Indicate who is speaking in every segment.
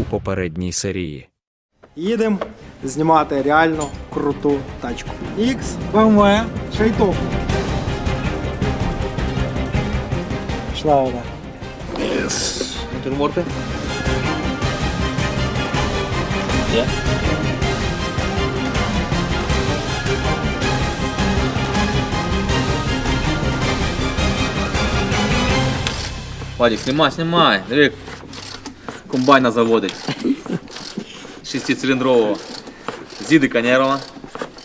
Speaker 1: у попередній серії.
Speaker 2: Їдемо знімати реально круту тачку. X, BMW, шейтоп. Пішла вона.
Speaker 3: Натюрморти? Є. Вадик, знімай, знімай. Диви, як комбайна заводить. Шестициліндрового. Зідика нерва.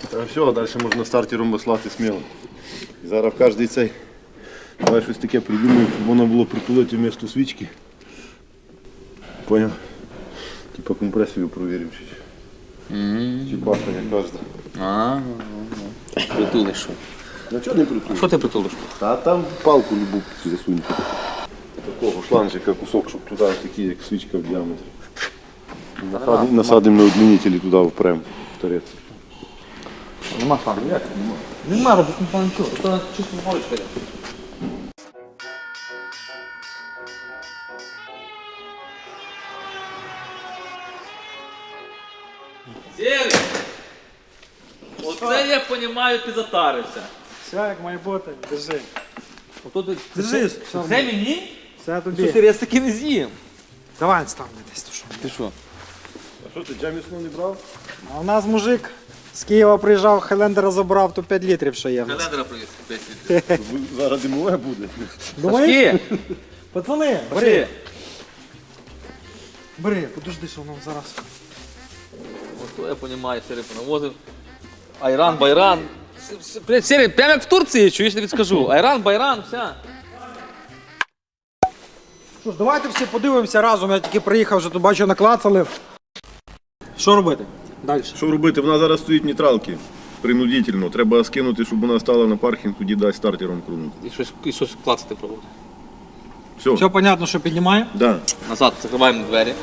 Speaker 4: Та все, далі можна стартером послати сміло. І зараз в кожний цей. Давай щось таке придумаємо, щоб воно було притулити вмісто свічки. Поняв? Типа компресію провіримо чуть. Чи бахання кожна.
Speaker 3: А, притулиш.
Speaker 4: Ну чого не притулиш?
Speaker 3: Що ти притулиш?
Speaker 4: Та там палку любу засунути. Такого шланжика кусок, щоб туди такий, як свічка в діаметрі. Насадимо, насадимо на одмінителі туди впрем. в торець.
Speaker 3: Нема фану, як? Нема. Нема робити фану нічого. Це чисто горочка. Сєрий! Оце я розумію, ти затарився.
Speaker 2: Все як має бути, держи.
Speaker 3: Ото ти
Speaker 2: Держись,
Speaker 3: Це мені? Що
Speaker 2: тобі.
Speaker 3: ти я таки не з'їм?
Speaker 2: Давай став мене десь. то що.
Speaker 3: Ти що?
Speaker 4: А що ти джамісну не брав?
Speaker 2: А у нас мужик з Києва приїжджав, Хелендера забрав, то 5 літрів ще є.
Speaker 3: Календера привіз. п'ять літрів.
Speaker 4: Зараз димове буде.
Speaker 2: Думаєш?
Speaker 3: Сашки!
Speaker 2: Пацани, бери.
Speaker 3: Бери!
Speaker 2: Бери, подожди, що воно зараз.
Speaker 3: Ото я розумію, Сергій понавозив. Айран, байран. С- с- блядь, Сергій, прямо як в Турції, чуєш, я тобі скажу. Айран, байран, вся.
Speaker 2: Що ж, давайте всі подивимося разом. Я тільки приїхав, вже тут бачу, наклацали. Що робити? Далі.
Speaker 4: Що робити? Вона зараз стоїть нейтралки. Принудительно. Треба скинути, щоб вона стала на паркінг, тоді дасть стартером крунути.
Speaker 3: І щось, і щось клацати пробувати.
Speaker 4: Все.
Speaker 2: Все понятно, що піднімає?
Speaker 4: Да.
Speaker 3: Назад закриваємо двері.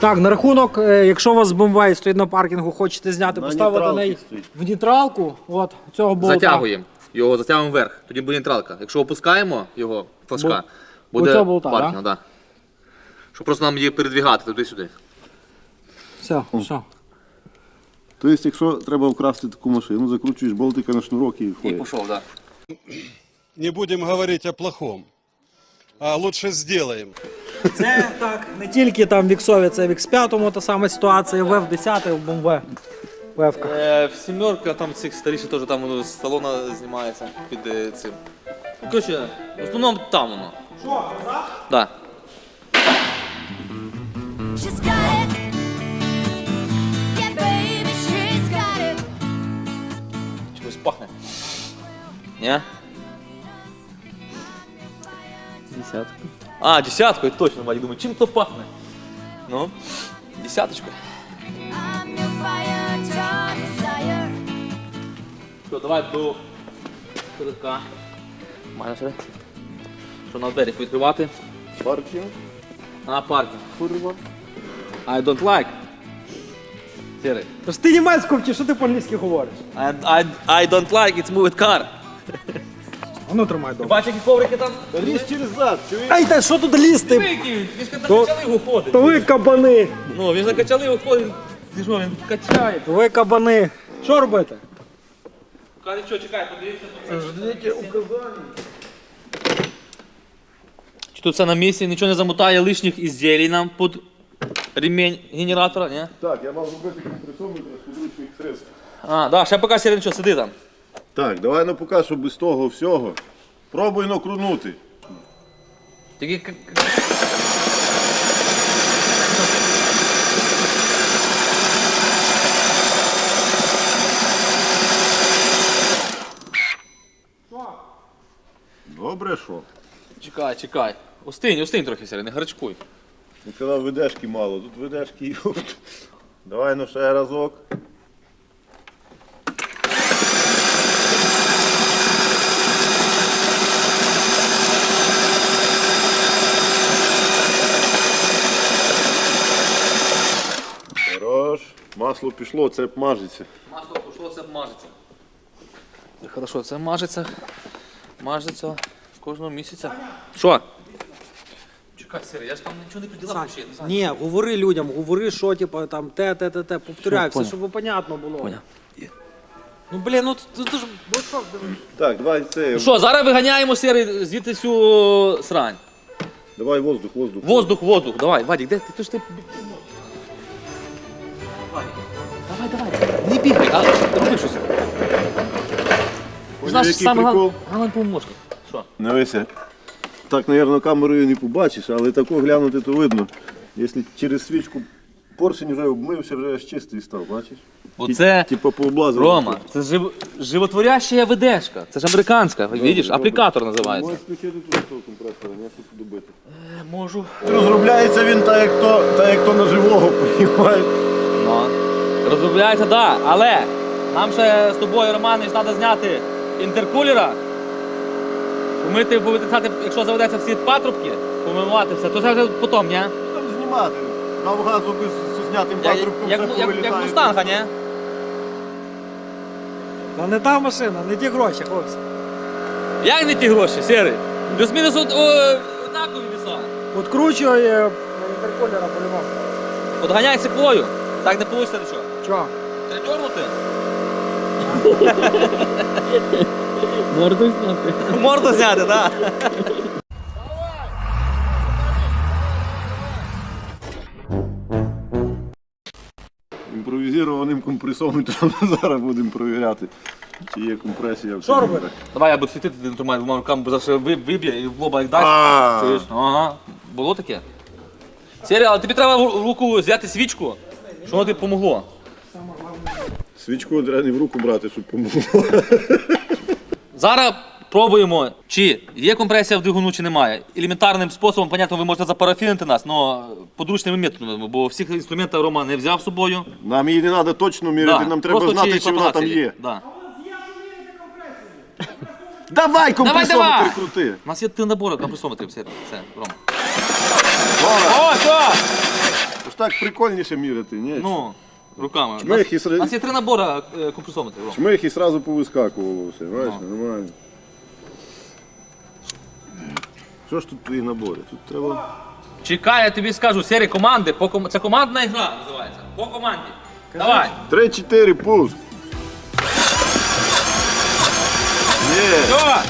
Speaker 2: Так, на рахунок, е, якщо у вас BMW стоїть на паркінгу, хочете зняти,
Speaker 4: На
Speaker 2: поставити
Speaker 4: нейтралці
Speaker 2: неї
Speaker 4: стоїть.
Speaker 2: в нейтралку, от цього болта.
Speaker 3: Затягуємо. Його затягуємо вверх, тоді буде нейтралка. Якщо опускаємо його, флажка,
Speaker 2: Бу-
Speaker 3: буде
Speaker 2: оцього болта,
Speaker 3: паркінг, да? Щоб просто нам її передвігати туди-сюди.
Speaker 2: Все, все.
Speaker 4: Тобто, якщо треба вкрасти таку машину, закручуєш болтика на шнурок і
Speaker 3: І
Speaker 4: входить.
Speaker 3: пішов, так. Да.
Speaker 5: не будем говорить о плохом, а лучше сделаем.
Speaker 2: Це так, не тільки там в Іксові, це в X5 та сама ситуація, в F10, в BMW. Вевка.
Speaker 3: Е, в сімерка там цих старіших теж там воно з салона знімається під е, цим. Ну, коротше, в основному там воно.
Speaker 2: Що, назад?
Speaker 3: Да.
Speaker 6: She's got it. Yeah, baby, she's got it.
Speaker 3: Чогось пахне. Ні? Десятку. А, десяткою, точно, Вадик, думаю, чим то пахне? Ну,
Speaker 6: desire.
Speaker 3: Що, давай до. Майна сюди. Що на двері відкривати?
Speaker 4: Паркінг.
Speaker 3: А, паркінг. Курва. I don't like. Сірий.
Speaker 2: Тож ти німецьку вчиш, що ти по-англійськи говориш?
Speaker 3: I, I, I don't like, it's moved car.
Speaker 2: А ну тримай добре.
Speaker 3: Бачиш, які коврики там?
Speaker 4: Лізь через зад, чуєш?
Speaker 2: Ай, та що тут лізти?
Speaker 3: Вики, він ж на
Speaker 2: То-
Speaker 3: качали ходить.
Speaker 2: То ви кабани,
Speaker 3: Ну, він ж на качали ходить. Ти що, він качає.
Speaker 2: ви кабани. Що робити?
Speaker 3: Каже, що, чекай, подивіться. Чи тут все на місці, нічого не замутає лишніх ізділій нам під ремень генератора, ні?
Speaker 4: Так, я мав зробити компресометр з подручних средств.
Speaker 3: А, да, ще поки Сірий нічого, сиди там.
Speaker 4: Так, давай ну поки, що без того всього. Пробуй накрунути.
Speaker 3: Тільки к- к-
Speaker 4: Добре, що?
Speaker 3: чекай, чекай. Устинь, устинь трохи, Сірий, не гарячкуй.
Speaker 4: Ну, казав, ведешки мало, тут ведешки. йопт. Давай ну ще разок. Масло пішло, цеп мажеться.
Speaker 3: Масло пішло, це мажеться. Хорошо, це мажеться. Мажеться кожного місяця. Що? Чекай, Сири, я ж там нічого не приділа ще.
Speaker 2: ні, говори людям, говори, що типу, там те, те, те, те, повторяй, все, щоб понятно було.
Speaker 3: Поняв.
Speaker 2: Ну блін, ну ти, ти ж ну, що,
Speaker 4: Так, давай це.
Speaker 3: Ну що, зараз виганяємо Сири звідти всю срань.
Speaker 4: Давай воздух, воздух.
Speaker 3: Воздух, воздух, давай, Вадик, де ти? Ти ж ти. Не бігай, а роби щось.
Speaker 4: Поняв,
Speaker 3: Наш
Speaker 4: який
Speaker 3: самий
Speaker 4: прикол?
Speaker 3: гал- головний помощник. Що?
Speaker 4: Дивися. Так, мабуть, камерою не побачиш, але тако глянути то видно. Якщо через свічку поршень вже обмився, вже аж чистий став, бачиш?
Speaker 3: Оце,
Speaker 4: Типа пооблазив.
Speaker 3: Рома, це жив... животворяща ведешка. Це ж американська, видиш, аплікатор називається.
Speaker 4: Можеш включити тут того компресора, не тут добити.
Speaker 3: Можу.
Speaker 4: Розробляється він так, як то, так, як то на живого, розумієш?
Speaker 3: Ну. Розробляється, так, да, але нам ще з тобою, Романич, треба зняти інтеркулера. Помити, повитисати, якщо заведеться всі патрубки, помивати все, то це вже потім, ні?
Speaker 4: Там знімати. Дав газу без з знятим
Speaker 3: Як,
Speaker 4: патрубком,
Speaker 3: як,
Speaker 4: все
Speaker 3: як, як
Speaker 4: повилітає.
Speaker 3: мустанга, ні?
Speaker 2: Та не та машина, не ті гроші, хлопці.
Speaker 3: Як не ті гроші, сірий? Плюс-мінус од- о, однакові віса.
Speaker 2: Откручує інтеркулера по-любому.
Speaker 3: Циклою. Так не вийде нічого.
Speaker 2: Чого?
Speaker 3: Треба дьорнути.
Speaker 1: Морду зняти.
Speaker 3: Морду зняти, так.
Speaker 4: Імпровізованим компресометром зараз будемо перевіряти, чи є компресія. в
Speaker 2: Що
Speaker 4: цьому.
Speaker 2: робити?
Speaker 3: Давай я буду світити ти тримай двома руками, бо завжди виб'є і в лоба як дасть. Чуєш? Ага. Було таке? Сірі, але тобі треба в руку взяти свічку, щоб воно тобі допомогло.
Speaker 4: Свічку треба не в руку брати, щоб помогло.
Speaker 3: Зараз пробуємо, чи є компресія в двигуну, чи немає. Елементарним способом, понятно, ви можете запарафінити нас, але подручними методами, бо всіх інструментів Рома не взяв з собою.
Speaker 4: Нам її не треба точно міряти,
Speaker 3: Да,
Speaker 4: нам треба
Speaker 3: просто
Speaker 4: знати, чи вона там
Speaker 3: пропорції.
Speaker 4: є.
Speaker 3: Да.
Speaker 4: Давай компресометр
Speaker 3: давай!
Speaker 4: крути.
Speaker 3: У нас є три набори компресометрів, все, все, Рома.
Speaker 4: О,
Speaker 3: О, що?
Speaker 4: ж так прикольніше міряти, ні?
Speaker 3: Ну, руками. У
Speaker 4: Чмих і сра-
Speaker 3: у нас є три набори е, компресометрів. Рома.
Speaker 4: Чмих і сразу повискакувало все, бачиш,
Speaker 3: Ну.
Speaker 4: нормально. Що ж тут твої набори? Тут треба.
Speaker 3: Чекай, я тобі скажу, серії команди, по ком... це командна гра називається. По команді. Давай.
Speaker 4: Три-чотири пуск. Є!
Speaker 3: Все.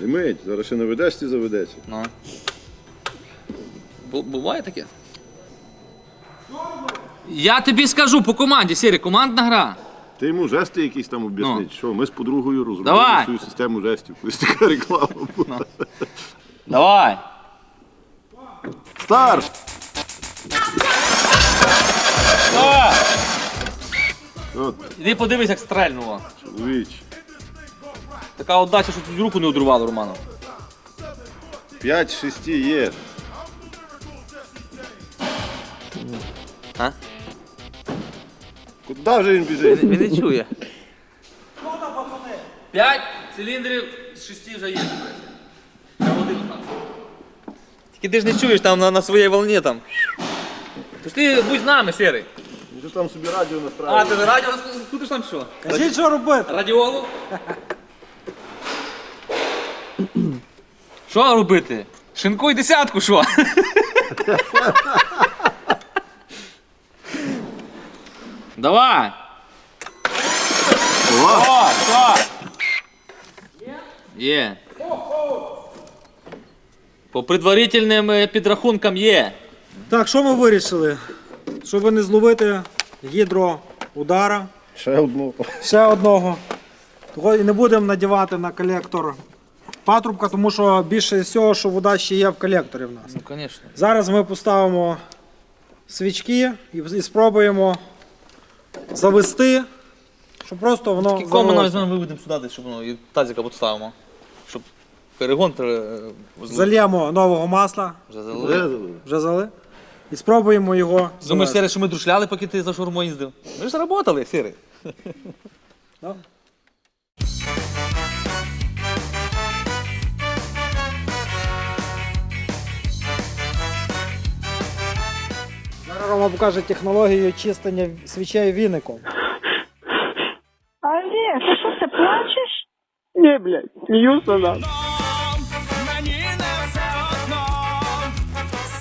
Speaker 4: Димить, зараз ще наведешся і заведеться.
Speaker 3: Ну. Бу- Буває таке? Я тобі скажу по команді, Сірі, командна гра.
Speaker 4: Ти йому жести якісь там об'яснить,
Speaker 3: Ну.
Speaker 4: що ми з подругою розробили
Speaker 3: Давай.
Speaker 4: свою систему жестів. Колись така реклама була.
Speaker 3: Давай.
Speaker 4: Старт!
Speaker 3: О!
Speaker 4: От,
Speaker 3: Іди подивись, як стрельнуло.
Speaker 4: чоловіч.
Speaker 3: Така отдача, що тут руку не одрувало, Роману.
Speaker 4: 5-6 є.
Speaker 3: А?
Speaker 4: Куди вже він біжить?
Speaker 3: Він не чує. П'ять циліндрів з шести вже є. Треба один остався. Тільки ти ж не чуєш там на, на своїй волні там. Тож ти будь з нами, Сірий.
Speaker 4: Він же там собі радіо
Speaker 3: А,
Speaker 4: насправді.
Speaker 3: ти ж радіо, куди ж там що?
Speaker 2: Кажіть, що робити?
Speaker 3: Радіолу? Що робити? Шинкуй десятку, що? Давай! О, що? Є. По предварительним е, підрахункам є.
Speaker 2: Так, що ми вирішили? Щоб не зловити гідро удара,
Speaker 4: Ще одну.
Speaker 2: ще одного. Того і не будемо надівати на колектор патрубка, тому що більше всього, що вода ще є в колекторі в нас.
Speaker 3: Ну, звісно.
Speaker 2: Зараз ми поставимо свічки і, і спробуємо завести, щоб просто воно.
Speaker 3: Кому ми навіть виведемо сюди, десь, щоб воно і тазика поставимо. Щоб перегон е,
Speaker 2: Зальємо нового масла,
Speaker 3: вже залили.
Speaker 2: вже зали. І спробуємо його.
Speaker 3: Думаєш,
Speaker 2: завести.
Speaker 3: Сірий, що ми друшляли, поки ти за шурмою їздив? Ми ж працювали, Сірий.
Speaker 2: Да. Рома покаже технологію чистення свічей віником.
Speaker 7: Олег, ти що ти плачеш?
Speaker 1: Ні, блядь, сміюся нам.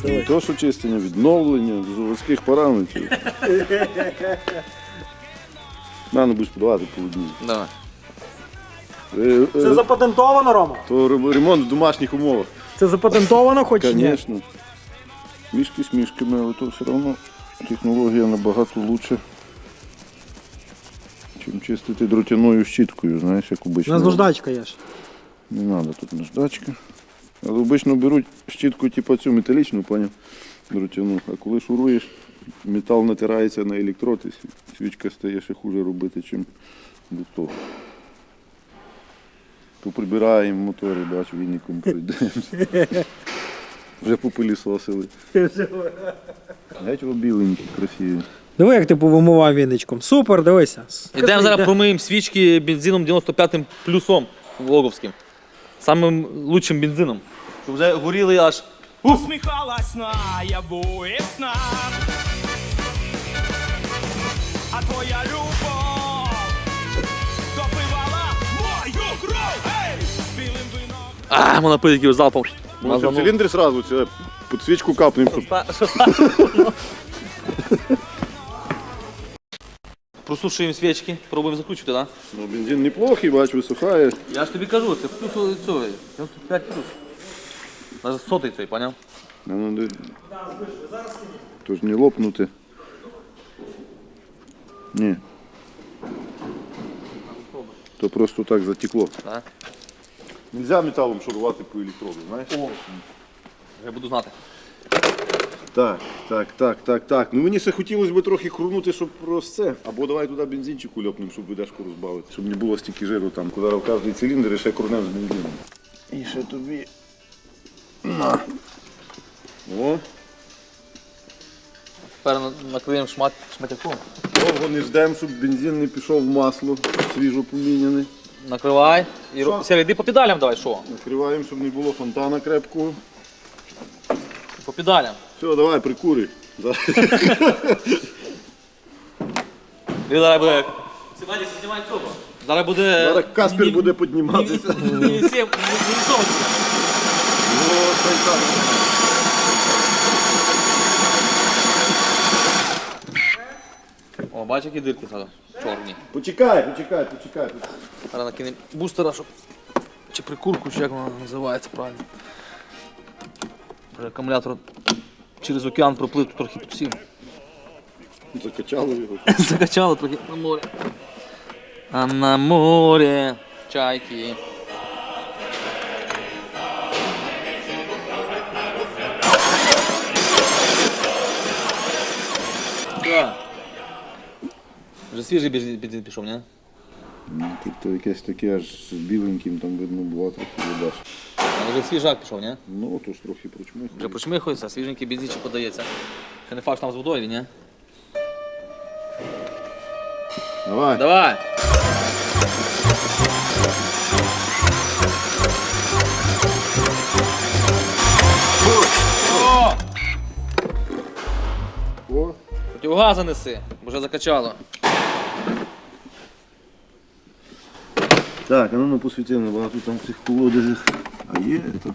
Speaker 4: Не то, що чистення, відновлення заводських параметрів. Мене будеш подавати по одній.
Speaker 3: Давай.
Speaker 4: Е, е,
Speaker 2: Це запатентовано, Рома?
Speaker 4: То ремонт в домашніх умовах.
Speaker 2: Це запатентовано хоч ні?
Speaker 4: Звісно. Мішки з мішками, але то все одно технологія набагато лучше, чим чистити дротяною щіткою, знаєш, як
Speaker 2: У нас нуждачка є ж.
Speaker 4: Не треба тут наждачка. Але обично беруть щітку, типу цю металічну, поняв, дротяну. А коли шуруєш, метал натирається на електрод, і свічка стає ще хуже робити, чим до того. То прибираємо мотори, бач, вінником пройдемо. Вже попилісосили. Геть біленькі, красиві.
Speaker 2: Диви, як ти повимивав віничком. Супер, дивися.
Speaker 3: Ідемо зараз промиємо свічки бензином 95-м плюсом логовським. Самим лучшим бензином. Щоб вже горіли аж.
Speaker 8: Усміхалась наяву і сна А твоя любов допивала мою кров Ей! З білим вином
Speaker 3: А, можна залпом.
Speaker 4: Може, в циліндрі сразу це під свічку капнемо, щоб
Speaker 3: Просушуємо свічки, пробуємо закручувати, так?
Speaker 4: ну, бензин неплохий, бач, висухає.
Speaker 3: Я ж тобі кажу, це плюс цього, 95 плюс. Навіть сотий цей, поняв?
Speaker 4: А ну, де- Тож не лопнути. Ні. То просто так затекло.
Speaker 3: Так.
Speaker 4: Нельзя металом шурувати по електроду, знаєш?
Speaker 3: О. Я буду знати.
Speaker 4: Так, так, так, так, так. Ну мені ще хотілося б трохи крунути, щоб просто це. Або давай туди бензинчику ляпнемо, щоб видешку розбавити. Щоб не було стільки жиру там. Куди в кожний циліндр і ще крунем з бензином. І ще тобі. На. О,
Speaker 3: Тепер на- накриємо шмат шматяком.
Speaker 4: довго не ждемо, щоб бензин не пішов в масло, свіжо поміняне.
Speaker 3: Накривай. І
Speaker 4: Що?
Speaker 3: ро- Сергій, йди по педалям давай, що?
Speaker 4: Накриваємо, щоб не було фонтана крепкого.
Speaker 3: По педалям.
Speaker 4: Все, давай, прикури. Зараз.
Speaker 3: І зараз буде. Симадік, знімай цього. Зараз буде.
Speaker 4: Зараз Каспер
Speaker 3: Ні-
Speaker 4: буде підніматися.
Speaker 3: ні- ні- ні- сім- ні- ні- сім.
Speaker 4: О, шайтан.
Speaker 3: О, бачиш, які дирки зараз. Чорні.
Speaker 4: Почекай, почекай, почекай.
Speaker 3: Зараз накинемо бустера, щоб. Чи прикурку, чи як вона називається правильно. Вже Акумулятор через океан проплив, тут трохи підсів.
Speaker 4: Закачали його.
Speaker 3: Закачало трохи на море. А на море чайки. Вже свіжий бензин пішов, ні?
Speaker 4: Ну, Тут якесь таке аж з біленьким, там видно була трохи вода.
Speaker 3: А вже свіжак пішов, ні?
Speaker 4: Ну, то ж трохи прочмихає.
Speaker 3: Вже почмихується, свіженький бензинчик подається. Ще не факт, що там з водою, ні?
Speaker 4: Давай.
Speaker 3: Давай! О!
Speaker 4: О,
Speaker 3: Противогаза неси, бо вже закачало.
Speaker 4: Так, а ну ну посвіти набагато там цих колодязях. А є то,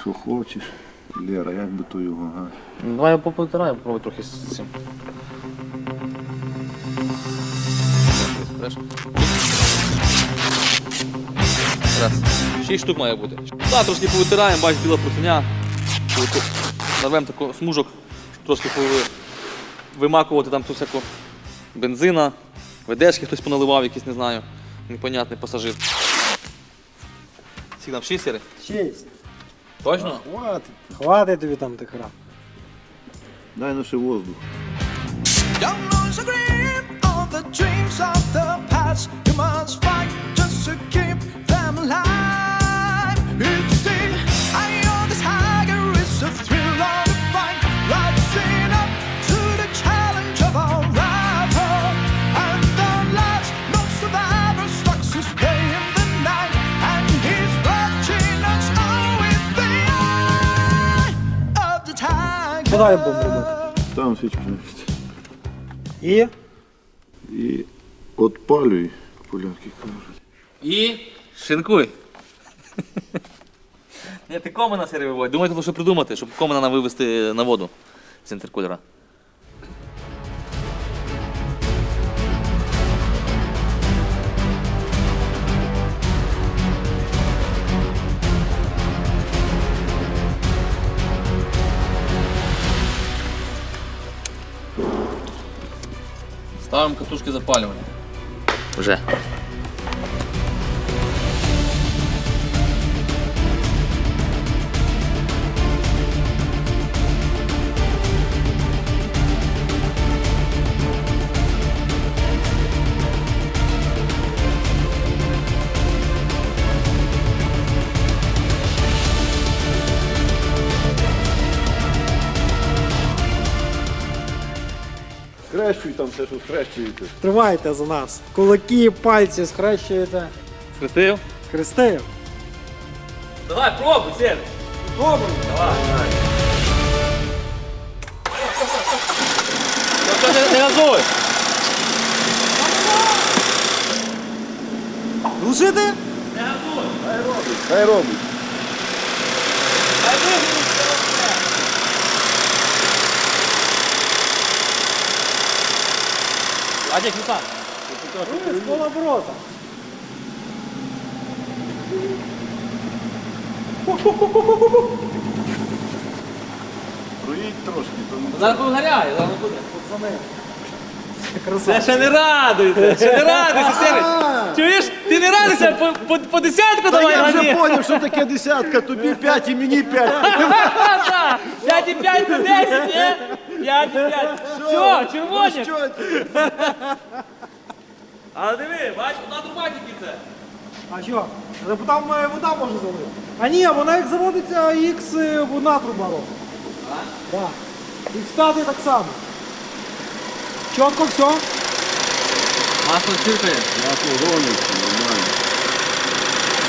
Speaker 4: що хочеш. Лера, як би то його, га?
Speaker 3: Ну, Давай я попотираю, попробуй трохи з цим. Раз. Шість штук має бути. Так, трошки повитираємо, бач, біла протиня. Нарвемо таку смужок, щоб трошки пови- вимакувати там ту всяку бензина, ведешки хтось поналивав, якийсь, не знаю, непонятний пасажир. Скільки там, шість сіри? Точно?
Speaker 2: Хватить. Хватить тобі там тих грам.
Speaker 4: Дай наши воздух.
Speaker 8: Young boys are green all the dreams of the past You must all with the eye of the tiger
Speaker 2: Що далі будемо робити?
Speaker 4: Ставимо свічку на.
Speaker 2: І
Speaker 4: І отпалюй, поляки кажуть.
Speaker 3: І шинкуй. Ні, ти комена сири виводь. Думайте, що придумати, щоб комена нам вивезти на воду з інтеркулера. Ставимо катушки запалювання. Вже.
Speaker 4: Скрещуй там все, що скрещуєте.
Speaker 2: тримайте за нас. Кулаки, пальці схрещуєте.
Speaker 3: Схрестив?
Speaker 2: Хрестив.
Speaker 3: Давай, пробуй, Сер.
Speaker 2: Добре.
Speaker 3: Що не, не газуй.
Speaker 2: Глушити?
Speaker 4: Хай робить.
Speaker 3: А де ключа?
Speaker 2: З полоборота.
Speaker 4: Троїть трошки, то не
Speaker 3: Зараз гаряє, зараз буде.
Speaker 2: Краса.
Speaker 3: Це ще не радуйте, ще не радуйся, Сер. Чуєш? Ти не радуйся, по, по, по десятку
Speaker 4: Та
Speaker 3: давай
Speaker 4: я вже
Speaker 3: гані.
Speaker 4: зрозумів, що таке десятка, тобі п'ять і мені п'ять.
Speaker 3: 5 і 5 на 10, ні? 5 і 5. Все, червоні.
Speaker 4: Що ти?
Speaker 3: Але диви, бач, труба тільки це.
Speaker 2: А що? Там е, вода може залити. А ні, вона як заводиться X е, одна труба робить. Так. X5 так само. Чітко все.
Speaker 3: Масло чиркає.
Speaker 4: Масло гонить, нормально.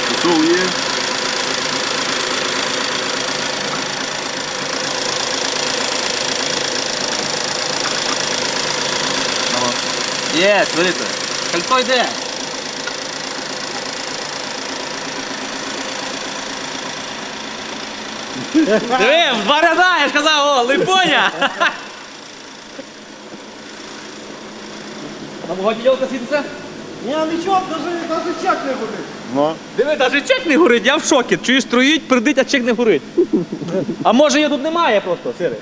Speaker 4: Пішов є.
Speaker 3: Є, смотрите. Кольцо йде. Диви, в два ряда, я ж казав, о, липоня. На вогоді ділка світиться?
Speaker 2: Ні, нічого, навіть, навіть чек не буде.
Speaker 4: Ну.
Speaker 3: Диви, навіть чек не горить, я в шокі. Чуєш, троїть, придить, а чек не горить. А може її тут немає просто, сири?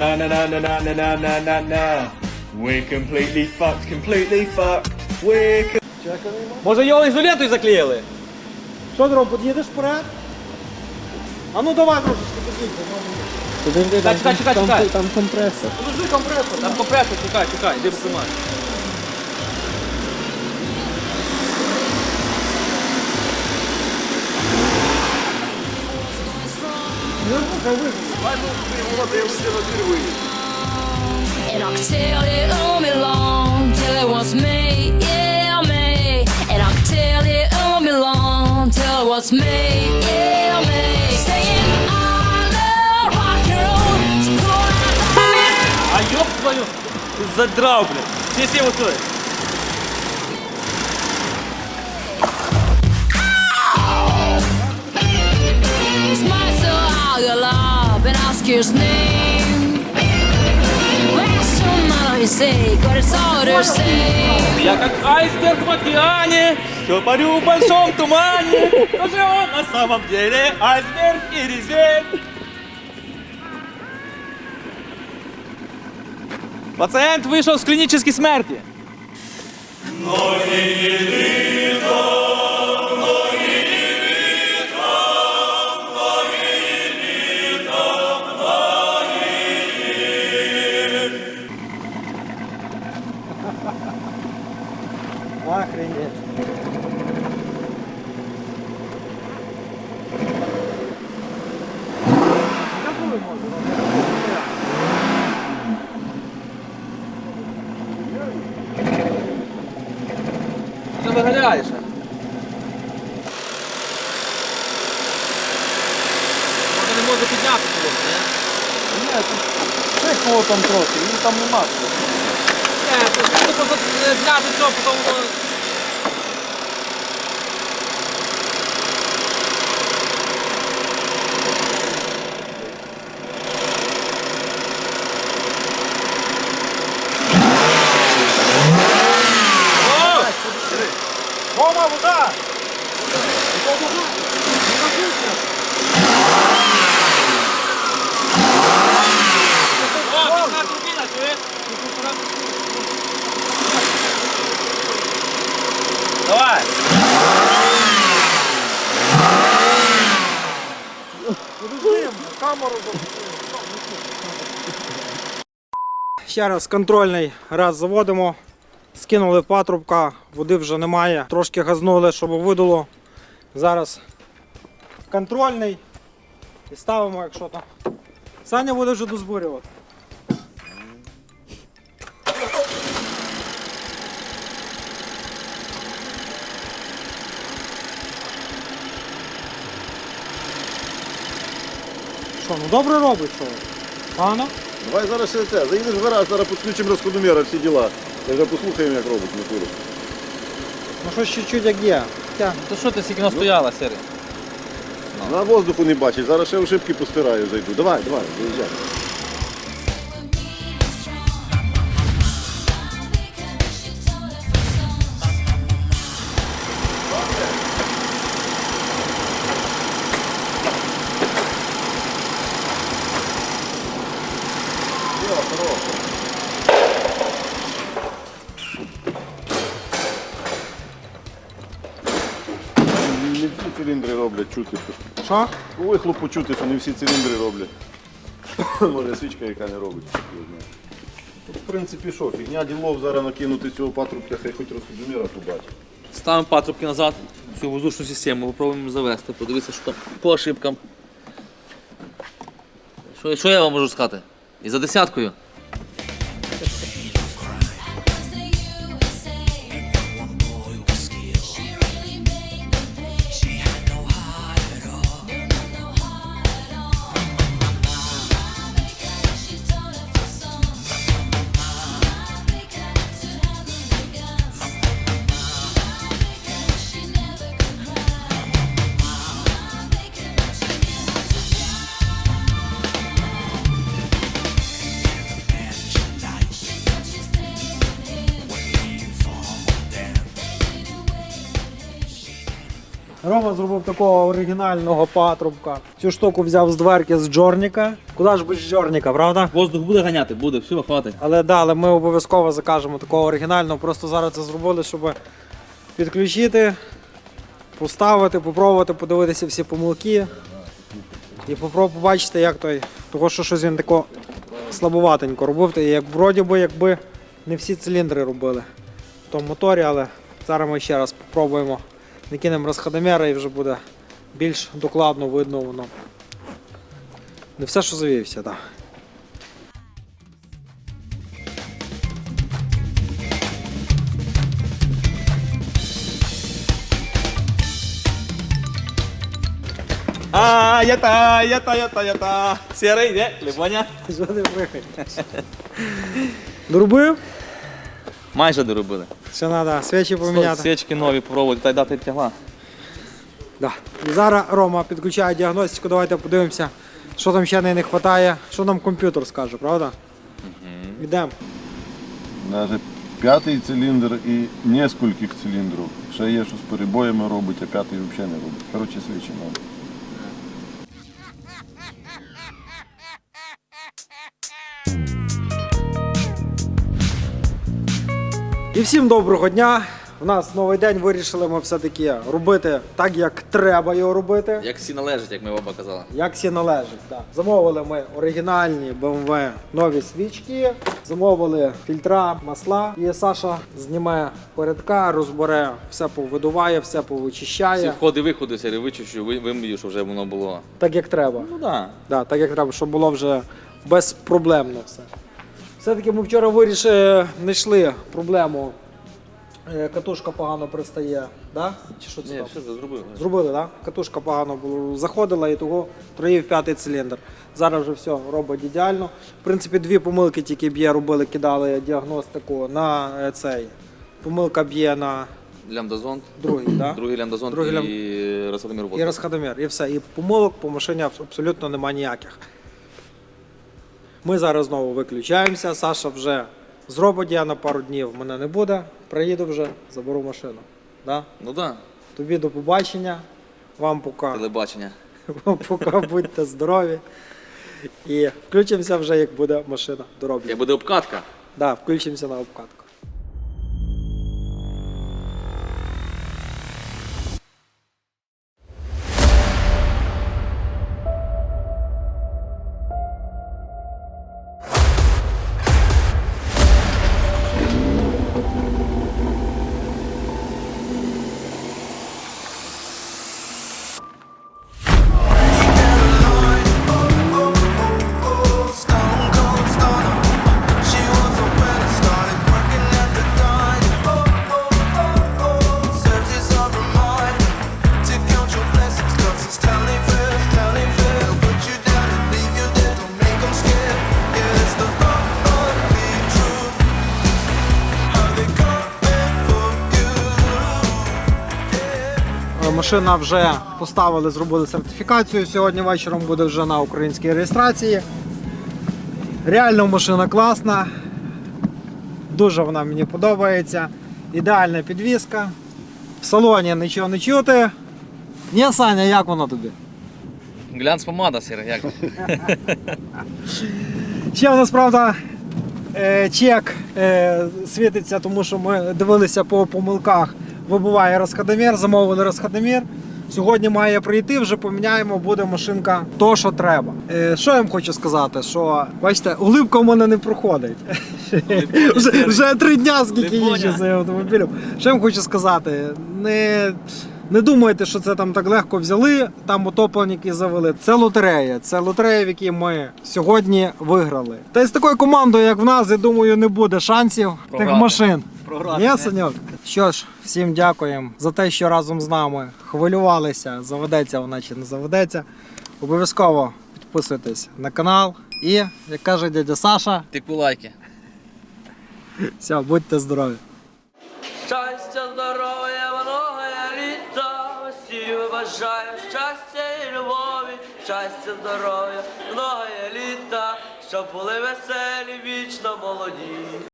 Speaker 9: No, We're completely fucked, completely fucked. We're com
Speaker 3: Може його ізолентою заклеїли?
Speaker 2: Що, Дром, під'їдеш вперед? А ну давай трошечки під'їдьте.
Speaker 3: Подожди, Чекай, чекай, чекай, чекай.
Speaker 1: там компресор.
Speaker 2: Подожди компресор.
Speaker 3: Там компресор, чекай, чекай, де посимай. Ну. Давай, ну, ти, Володя, я вже на двір виїду.
Speaker 6: And I tell it all me long till it was me, yeah, me. And I tell it all me long till it was me, yeah, me. Saying I love rock and roll. So go out.
Speaker 3: А ёб твою! Ти задрав, блядь. Всі сі вот сюди.
Speaker 6: Smile so I'll up and ask his name.
Speaker 3: Я как айсберг в океане, все парю в большом тумане. Кто же он на самом деле? Айсберг или зверь? Пациент вышел с клинической смерти.
Speaker 2: Охренеть. доганяєш. Може
Speaker 3: не можу підняти коло, не?
Speaker 2: Ні, це коло там трохи, її там нема.
Speaker 3: Не, це просто е, зняти все, потім
Speaker 2: Ще раз контрольний раз заводимо. Скинули патрубка, води вже немає. Трошки газнули, щоб видуло. Зараз контрольний. І ставимо, якщо там. Саня буде вже дозбурювати. Що, ну добре робить, що? Погано?
Speaker 4: Давай зараз ще це. Заїдеш в гараж, зараз підключимо розходоміра, всі діла. Вже послухаємо, як робить мотор.
Speaker 2: Ну щось чуть-чуть як є. Тя.
Speaker 3: То що ти скільки настояла, Сири?
Speaker 4: На воздуху не бачиш, зараз ще ошибки постираю, зайду. Давай, давай, заїжджай. Чути.
Speaker 2: Що?
Speaker 4: По вихлопу чути, що не всі циліндри роблять. Може свічка, яка не робить. в принципі, що, фігня ділов зараз накинути цього патрубка, хай хоч розходоміра побачить.
Speaker 3: Ставимо патрубки назад, всю воздушну систему, попробуємо завести, подивитися, що там по ошибкам. Що, що я вам можу сказати? І за десяткою.
Speaker 2: Рома зробив такого оригінального патрубка. Цю штуку взяв з дверки з Джорніка. Куди ж без Джорніка, правда?
Speaker 3: Воздух буде ганяти, буде, все, хватить.
Speaker 2: Але да, але ми обов'язково закажемо такого оригінального. Просто зараз це зробили, щоб підключити, поставити, попробувати, подивитися всі помилки. І попробувати побачити, як той. Того, що щось він тако слабоватенько робив. Як вроді би, якби не всі циліндри робили в тому моторі, але зараз ми ще раз спробуємо. Накинемо розходомера і вже буде більш докладно видно воно. Не все, що завівся, так.
Speaker 3: А, я та, я та, я та, я та. Сірий, де? Либоня?
Speaker 2: Що ти прихай? Доробив?
Speaker 3: Майже доробили.
Speaker 2: Ще треба свічі поміняти.
Speaker 3: Свічки нові попробувати, та й дати тягла.
Speaker 2: Да. І зараз Рома підключає діагностику, давайте подивимося, що там ще не вистачає, що нам комп'ютер скаже, правда? Угу. Йдемо.
Speaker 4: Навіть п'ятий циліндр і нескольких циліндрів. Ще є, що з перебоями робить, а п'ятий взагалі не робить. Коротше, свічі надо.
Speaker 2: І всім доброго дня. У нас новий день вирішили ми все-таки робити так, як треба його робити.
Speaker 3: Як всі належать, як ми оба казали.
Speaker 2: Як всі належить. Да. Замовили ми оригінальні BMW нові свічки, замовили фільтра, масла. І Саша зніме передка, розбере, все повидуває, все повичищає.
Speaker 3: Всі входи-виходи, сірі вичищу, ви- вимию, щоб вже воно було.
Speaker 2: Так як треба.
Speaker 3: Ну так.
Speaker 2: Да, так як треба, щоб було вже безпроблемно все. Все-таки ми вчора вирішили, знайшли проблему Е, Катушка погано пристає, да? Чи що це
Speaker 3: Ні,
Speaker 2: там?
Speaker 3: все зробили.
Speaker 2: Зробили, так? Да? Катушка погано було- заходила і того троїв п'ятий циліндр. Зараз вже все робить ідеально. В принципі, дві помилки тільки б'є, робили, кидали діагностику на е, цей. Помилка б'є на
Speaker 3: Лямдазон,
Speaker 2: другий, да?
Speaker 3: другий лямдазон
Speaker 2: Другий лям-
Speaker 3: і Росатомір
Speaker 2: і розходомір, і все. І помилок по машині абс- абсолютно нема ніяких. Ми зараз знову виключаємося. Саша вже зробить я на пару днів, мене не буде. Приїду вже, заберу машину. Да?
Speaker 3: Ну так,
Speaker 2: Тобі до побачення. Вам
Speaker 3: пока. Телебачення.
Speaker 2: Вам пока будьте здорові. І включимося вже, як буде машина дороблена.
Speaker 3: Як буде обкатка,
Speaker 2: Да, включимося на обкатку. Машина вже поставили, зробили сертифікацію. Сьогодні вечором буде вже на українській реєстрації. Реально машина класна. Дуже вона мені подобається. Ідеальна підвізка. В салоні нічого не чути. Ні, Саня, як воно тобі?
Speaker 3: глянц помада, сіре, як?
Speaker 2: Ще в нас, правда, е, чек е, світиться, тому що ми дивилися по помилках. Вибуває розходомір, замовили розходомір. Сьогодні має прийти, вже поміняємо, буде машинка то, що треба. Е, що я вам хочу сказати? Що бачите, улипка в мене не проходить. вже, вже три дня, скільки їжджу за автомобілем. Що я вам хочу сказати? Не, не думайте, що це там так легко взяли, там утопленники завели. Це лотерея. Це лотерея, в якій ми сьогодні виграли. Та й з такою командою, як в нас, я думаю, не буде шансів тих машин.
Speaker 3: Програти, не?
Speaker 2: Саньок? Що ж, всім дякуємо за те, що разом з нами хвилювалися, заведеться вона чи не заведеться. Обов'язково підписуйтесь на канал. І, як каже дядя Саша,
Speaker 3: Тику лайки.
Speaker 2: все, будьте здорові.
Speaker 10: Щастя, здоров'я, многое літа, всім бажаю щастя і любові, щастя, здоров'я, многое літа, щоб були веселі, вічно молоді.